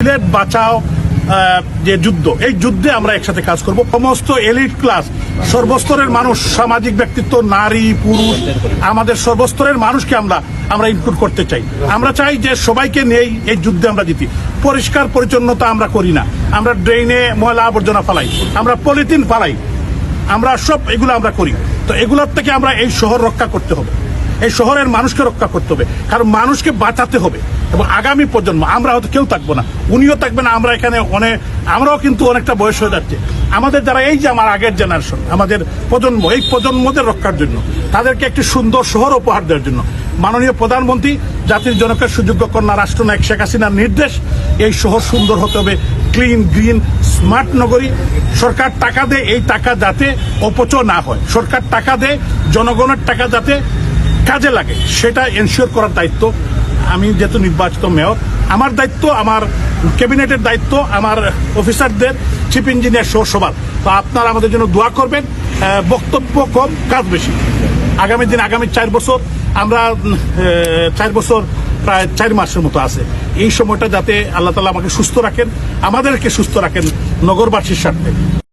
সিলেট বাঁচাও যে যুদ্ধ, এই যুদ্ধে আমরা একসাথে কাজ করব। সমস্ত এলিট ক্লাস, সর্বস্তরের মানুষ, সামাজিক ব্যক্তিত্ব, নারী, পুরুষ, আমাদের সর্বস্তরের মানুষকে আমরা আমরা ইনক্লুড করতে চাই। আমরা চাই যে সবাইকে নিয়েই এই যুদ্ধে আমরা জিতি। পরিষ্কার পরিচ্ছন্নতা আমরা করি না। আমরা ড্রেনে ময়লা আবর্জনা ফালাই। আমরা পলিথিন ফালাই। আমরা সব এগুলো আমরা করি। তো এগুলোর থেকে আমরা এই শহর রক্ষা করতে হবে। এই শহরের মানুষকে রক্ষা করতে হবে। কারণ মানুষকে বাঁচাতে হবে। এবং আগামী প্রজন্ম, আমরা হয়তো কেউ থাকব না, উনিও থাকবে না আমরা এখানে অনেক আমরাও কিন্তু অনেকটা বয়স হয়ে যাচ্ছে। আমাদের যারা এই যে আমার আগের জেনারেশন আমাদের প্রজন্ম, এই প্রজন্মদের রক্ষার জন্য, তাদেরকে একটি সুন্দর শহর উপহার দেওয়ার জন্য, মাননীয় প্রধানমন্ত্রী, জাতির জনকের সুযোগ্য কন্যা রাষ্ট্রনায়ক শেখ হাসিনার নির্দেশ, এই শহর সুন্দর হতে হবে ক্লিন গ্রিন স্মার্ট নগরী, সরকার টাকা দেয় এই টাকা যাতে অপচয় না হয়, সরকার টাকা দেয় জনগণের টাকা যাতে কাজে লাগে, সেটা এনশিওর করার দায়িত্ব আমি যেহেতু নির্বাচিত মেয়র, আমার দায়িত্ব আমার ক্যাবিনেটের দায়িত্ব, আমার অফিসারদের, চিফ ইঞ্জিনিয়ার সহ সবার। তো আপনারা আমাদের জন্য দোয়া করবেন বক্তব্য কম, কাজ বেশি। আগামী দিন, আগামী চার বছর, আমরা চার বছর প্রায় চার মাসের মতো আছে। এই সময়টা যাতে আল্লাহ তালা আমাকে সুস্থ রাখেন, আমাদেরকে সুস্থ রাখেন নগরবাসীর স্বার্থে।